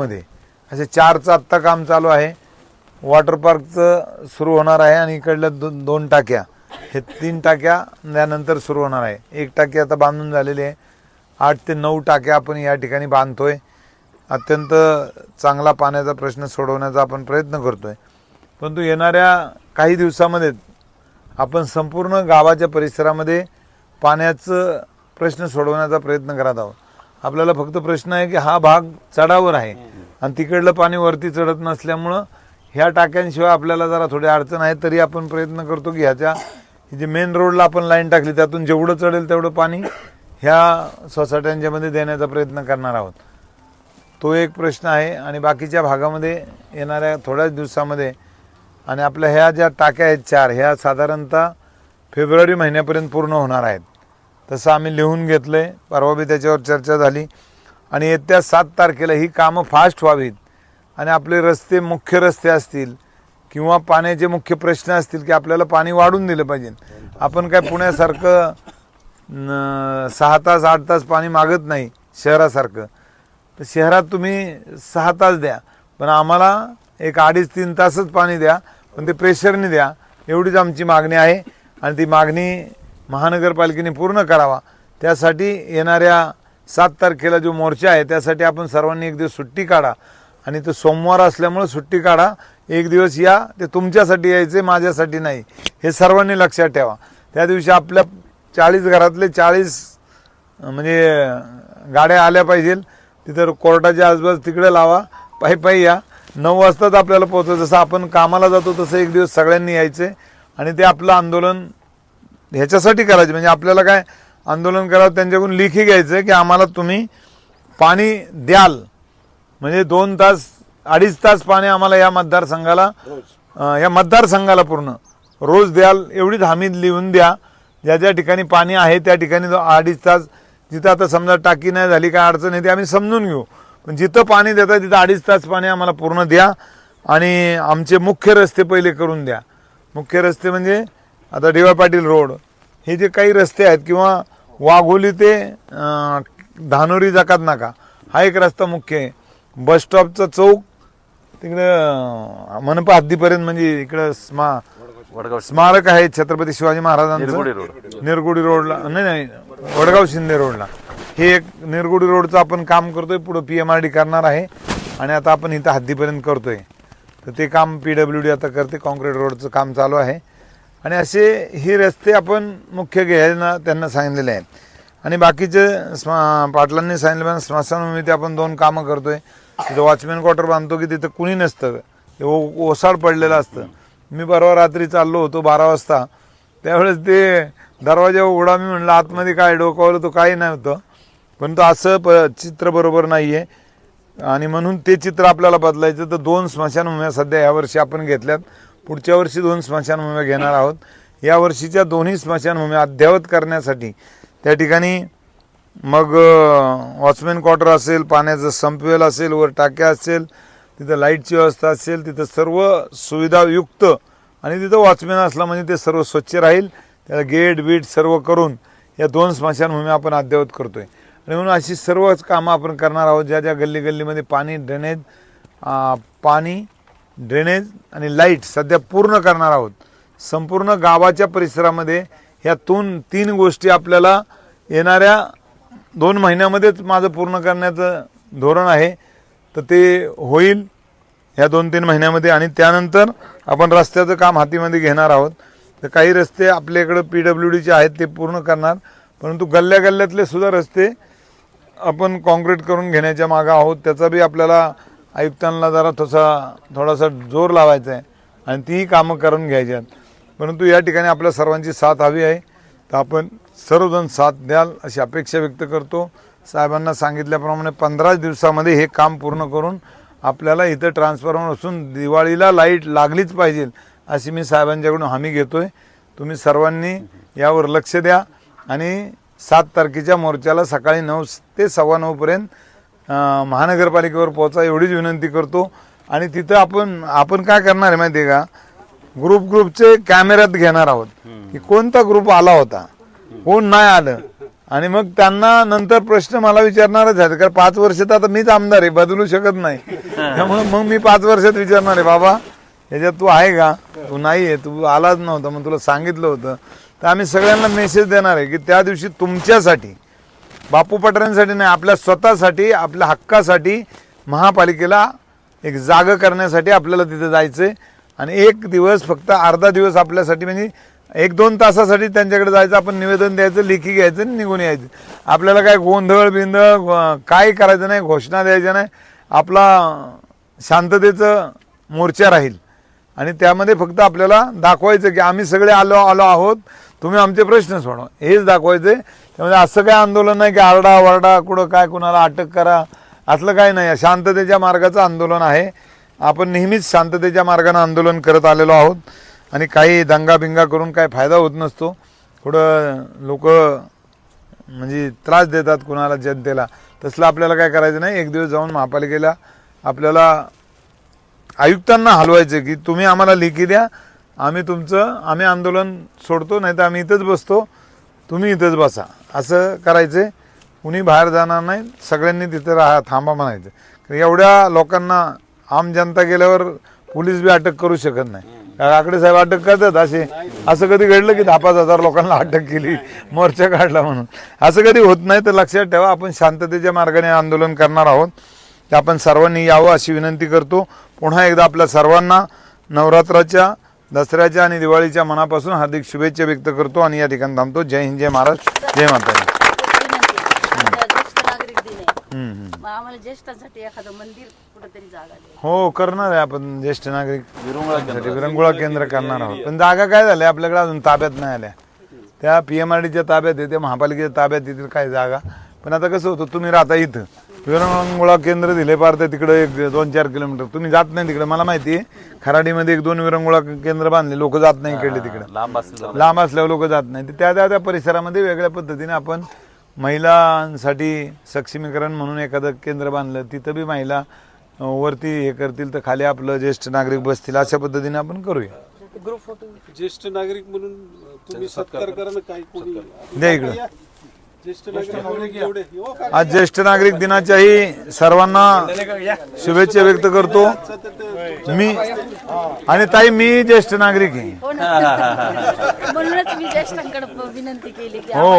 मध्ये. असे चारचं आत्ता काम चालू आहे. वॉटर पार्कचं सुरू होणार आहे आणि इकडलं दो, दोन टाक्या. हे तीन टाक्या त्यानंतर सुरू होणार आहे. एक टाकी आता बांधून झालेली आहे. आठ ते नऊ टाक्या आपण या ठिकाणी बांधतोय. अत्यंत चांगला पाण्याचा प्रश्न सोडवण्याचा आपण प्रयत्न करतोय. परंतु येणाऱ्या काही दिवसामध्ये आपण संपूर्ण गावाच्या परिसरामध्ये पाण्याचं प्रश्न सोडवण्याचा प्रयत्न करत आहोत. आपल्याला फक्त प्रश्न आहे की हा भाग चढावर आहे. आणि तिकडलं पाणी वरती चढत नसल्यामुळं ह्या टाक्यांशिवाय आपल्याला जरा थोडी अडचण आहे तरी आपण प्रयत्न करतो की ह्याच्या जे मेन रोडला आपण लाईन टाकली त्यातून जेवढं चढेल तेवढं पाणी ह्या सोसायट्यांच्यामध्ये देण्याचा प्रयत्न करणार आहोत. तो एक प्रश्न आहे आणि बाकीच्या भागामध्ये येणाऱ्या थोड्याच दिवसामध्ये आणि आपल्या ह्या ज्या टाक्या आहेत चार ह्या साधारणतः फेब्रुवारी महिन्यापर्यंत पूर्ण होणार आहेत. तसं आम्ही लिहून घेतलं आहे परवा बी त्याच्यावर चर्चा झाली. आणि येत्या सात तारखेला ही कामं फास्ट व्हावीत. आणि आपले रस्ते मुख्य रस्ते असतील किंवा पाण्याचे मुख्य प्रश्न असतील की आपल्याला पाणी वाढून दिलं पाहिजे. आपण काय पुण्यासारखं सहा तास आठ तास पाणी मागत नाही शहरासारखं. तर शहरात तुम्ही सहा तास द्या. पण आम्हाला एक अडीच तीन तासच पाणी द्या. पण ते प्रेशरने द्या. एवढीच आमची मागणी आहे. आणि ती मागणी महानगरपालिकेने पूर्ण करावा. त्यासाठी येणाऱ्या सात तारखेला जो मोर्चा आहे त्यासाठी आपण सर्वांनी एक दिवस सुट्टी काढा. आणि तो सोमवार असल्यामुळे सुट्टी काढा. एक दिवस या ते तुमच्यासाठी यायचे माझ्यासाठी नाही. हे सर्वांनी लक्षात ठेवा. त्या दिवशी आपल्या चाळीस घरातले चाळीस म्हणजे गाड्या आल्या पाहिजेल तिथं कोर्टाच्या आजूबाजू तिकडे लावा. पायी पायी या. नऊ वाजताच आपल्याला पोहोचत जसं आपण कामाला जातो तसं एक दिवस सगळ्यांनी यायचे. आणि ते आपलं आंदोलन ह्याच्यासाठी करायचे. म्हणजे आपल्याला काय आंदोलन करावं त्यांच्याकडून लेखी घ्यायचं की आम्हाला तुम्ही पाणी द्याल. म्हणजे दोन तास अडीच तास पाणी आम्हाला या मतदारसंघाला या मतदारसंघाला पूर्ण रोज द्याल. एवढीच हमी लिहून द्या. ज्या ज्या ठिकाणी पाणी आहे त्या ठिकाणी जो अडीच तास जिथं आता समजा टाकी नाही झाली काय अडचण येते आम्ही समजून घेऊ. पण जिथं पाणी देतात तिथं अडीच तास पाणी आम्हाला पूर्ण द्या आणि आमचे मुख्य रस्ते पहिले करून द्या. मुख्य रस्ते म्हणजे आता डी वाय पाटील रोड हे जे काही रस्ते आहेत किंवा वाघोली ते धानोरी जकात नाका. हा एक रस्ता मुख्य आहे. बस स्टॉपचा चौक तिकडं मनपा हद्दीपर्यंत म्हणजे इकडं स्मा वडगाव स्मारक आहे छत्रपती शिवाजी महाराजांचं. निरगुडी रोडला नाही नाही वडगाव शिंदे रोडला. हे एक निरगुडी रोडचं आपण काम करतोय पुढं पी एम आर डी करणार आहे. आणि आता आपण इथं हद्दीपर्यंत करतोय. तर ते काम पी डब्ल्यू डी आता करते कॉन्क्रीट रोडचं काम चालू आहे. आणि असे हे रस्ते आपण मुख्य घ्यायला त्यांना सांगितलेले आहेत. आणि बाकीचे स्मा पाटलांनी सांगितलं स्मशानभूमीत आपण दोन कामं करतोय. तिथं वॉचमॅन क्वार्टर बांधतो की तिथं कुणी नसतं. ओ ओसाड पडलेलं असतं. मी परवा रात्री चाललो होतो बारा वाजता. त्यावेळेस ते दरवाजा उघडा मी म्हणलं आतमध्ये काय डोकावलं तो काही नाही होतं पण तो असं प चित्र बरोबर नाही आहे आणि म्हणून ते चित्र आपल्याला बदलायचं. तर दोन स्मशानभूम्या सध्या यावर्षी आपण घेतल्यात. पुढच्या वर्षी दोन स्मशानभूम्या घेणार आहोत. या वर्षीच्या दोन्ही स्मशानभूम्या अद्ययावत करण्यासाठी त्या ठिकाणी मग वॉचमॅन क्वार्टर असेल पाण्याचं संपवेल असेल वर टाक्या असेल तिथं लाईटची व्यवस्था असेल तिथं सर्व सुविधायुक्त आणि तिथं वॉचमॅन असला म्हणजे ते सर्व स्वच्छ राहील. त्याला गेट बीट सर्व करून या दोन स्मशानभूमी आपण अद्ययावत करतो आहे आणि म्हणून अशी सर्वच कामं आपण करणार आहोत. ज्या ज्या गल्ली गल्लीमध्ये पाणी ड्रेनेज पाणी ड्रेनेज आणि लाइट सध्या पूर्ण करणार आहोत. संपूर्ण गावाच्या परिसरामध्ये ह्या दोन तीन गोष्टी आपल्याला येणाऱ्या दोन महिन्यामध्येच माझं पूर्ण करण्याचं धोरण आहे. तर ते होईल ह्या दोन तीन महिन्यामध्ये आणि त्यानंतर आपण रस्त्याचं काम हातीमध्ये घेणार आहोत. तर काही रस्ते आपल्याकडं पी डब्ल्यू डीचे आहेत ते पूर्ण करणार. परंतु गल्ल्या गल्ल्यातले सुद्धा रस्ते आपण कॉन्क्रीट करून घेण्याच्या मागं आहोत. त्याचा बी आपल्याला आयुक्तांना जरा तसा थोडासा जोर लावायचा आहे आणि तीही कामं करून घ्यायची आहेत परंतु या ठिकाणी आपल्या सर्वांची साथ हवी आहे. तर आपण सर्वजण साथ द्याल अशी अपेक्षा व्यक्त करतो. साहेबांना सांगितल्याप्रमाणे पंधराच दिवसामध्ये हे काम पूर्ण करून आपल्याला इथं ट्रान्सफॉर्मर असून दिवाळीला लाइट लागलीच पाहिजे अशी मी साहेबांच्याकडून हमी घेतो आहे तुम्ही सर्वांनी यावर लक्ष द्या आणि सात तारखेच्या मोर्चाला सकाळी नऊ ते सव्वा नऊपर्यंत महानगरपालिकेवर पोहोचा एवढीच विनंती करतो. आणि तिथं आपण आपण काय करणार आहे माहिती आहे का? ग्रुप ग्रुपचे कॅमेऱ्यात घेणार आहोत. की कोणता ग्रुप आला होता? कोण नाही आलं? आणि मग त्यांना नंतर प्रश्न मला विचारणारच आहेत. कारण पाच वर्ष तर आता मीच आमदार आहे बदलू शकत नाही. त्यामुळे मग मी पाच वर्षात विचारणार आहे बाबा याच्यात तू आहे का? तू नाही आहे तू आलाच नव्हता मग तुला सांगितलं होतं. तर आम्ही सगळ्यांना मेसेज देणार आहे की त्या दिवशी तुमच्यासाठी बापू पटरांसाठी नाही आपल्या स्वतःसाठी आपल्या हक्कासाठी महापालिकेला एक जाग करण्यासाठी आपल्याला तिथे आहे आणि एक दिवस फक्त अर्धा दिवस आपल्यासाठी म्हणजे एक दोन तासासाठी त्यांच्याकडे जायचं आपण निवेदन द्यायचं लेखी घ्यायचं आणि निघून यायचं. आपल्याला काय गोंधळ बिंधळ काय करायचं नाही घोषणा द्यायच्या नाही. आपला शांततेचं मोर्चा राहील. आणि त्यामध्ये फक्त आपल्याला दाखवायचं की आम्ही सगळे आलो आलो आहोत. तुम्ही आमचे प्रश्न सोडवा. हेच दाखवायचे त्यामुळे असं काय आंदोलन नाही की आरडा वरडा कुठं काय कुणाला अटक करा. असलं काय नाही. शांततेच्या मार्गाचं आंदोलन आहे. आपण नेहमीच शांततेच्या मार्गाने आंदोलन करत आलेलो आहोत. आणि काही दंगाबिंगा करून काय फायदा होत नसतो. थोडं लोक म्हणजे त्रास देतात कुणाला जनतेला. तसलं आपल्याला काय करायचं नाही. एक दिवस जाऊन महापालिकेला आपल्याला आयुक्तांना हलवायचं की तुम्ही आम्हाला लेखी द्या. आम्ही तुमचं आम्ही आंदोलन सोडतो नाही तर आम्ही इथंच बसतो. तुम्ही इथंच बसा. असं करायचं. कुणी बाहेर जाणार नाही. सगळ्यांनी तिथं राहा थांबा म्हणायचं. एवढ्या लोकांना आम जनता गेल्यावर पोलीस बी अटक करू शकत नाही. काकडे साहेब अटक करतात असे. असं कधी घडलं की दहा पाच हजार लोकांना अटक केली मोर्चा काढला म्हणून. असं कधी होत नाही. तर लक्षात ठेवा आपण शांततेच्या मार्गाने आंदोलन करणार आहोत. ते आपण सर्वांनी यावं अशी विनंती करतो. पुन्हा एकदा आपल्या सर्वांना नवरात्राच्या दसऱ्याच्या आणि दिवाळीच्या मनापासून हार्दिक शुभेच्छा व्यक्त करतो आणि या ठिकाणी थांबतो. जय हिंद जय महाराज जय माता आम्हाला ज्येष्ठांसाठी एखादं मंदिर कुठेतरी जागा हो करणार आहे आपण ज्येष्ठ नागरिक. विरंगुळा केंद्र. करणार आहोत. पण जागा काय झाल्या? आपल्याकडे अजून ताब्यात नाही आल्या. त्या पी एम आर डीच्या ताब्यात आहे त्या महापालिकेच्या ताब्यात येतील काय जागा. पण आता कसं होतं तुम्ही राहता इथं. विरंगुळा केंद्र दिले पार ते तिकडे एक दोन चार किलोमीटर. तुम्ही जात नाही तिकडे मला माहिती आहे. खराडीमध्ये एक दोन विरंगुळा केंद्र बांधले लोक जात नाही इकडले तिकडे. लांब असेल लांब असल्यावर लोक जात नाही. तर त्या त्या त्या परिसरामध्ये वेगळ्या पद्धतीने आपण महिलांसाठी सक्षमीकरण म्हणून एखादं केंद्र बांधलं तिथं बी महिला वरती हे करतील तर खाली आपलं ज्येष्ठ नागरिक बसतील अशा पद्धतीने आपण करूया. ज्येष्ठ नागरिक म्हणून तुम्ही सत्कार करा. ना काही कोणी द्या इकडं. आज ज्येष्ठ नागरिक दिनाच्याही सर्वांना शुभेच्छा व्यक्त करतो. मी आणि ताई मी ज्येष्ठ नागरिक आहे. हो म्हणूनच मी ज्येष्ठांकडे विनंती केली की हो.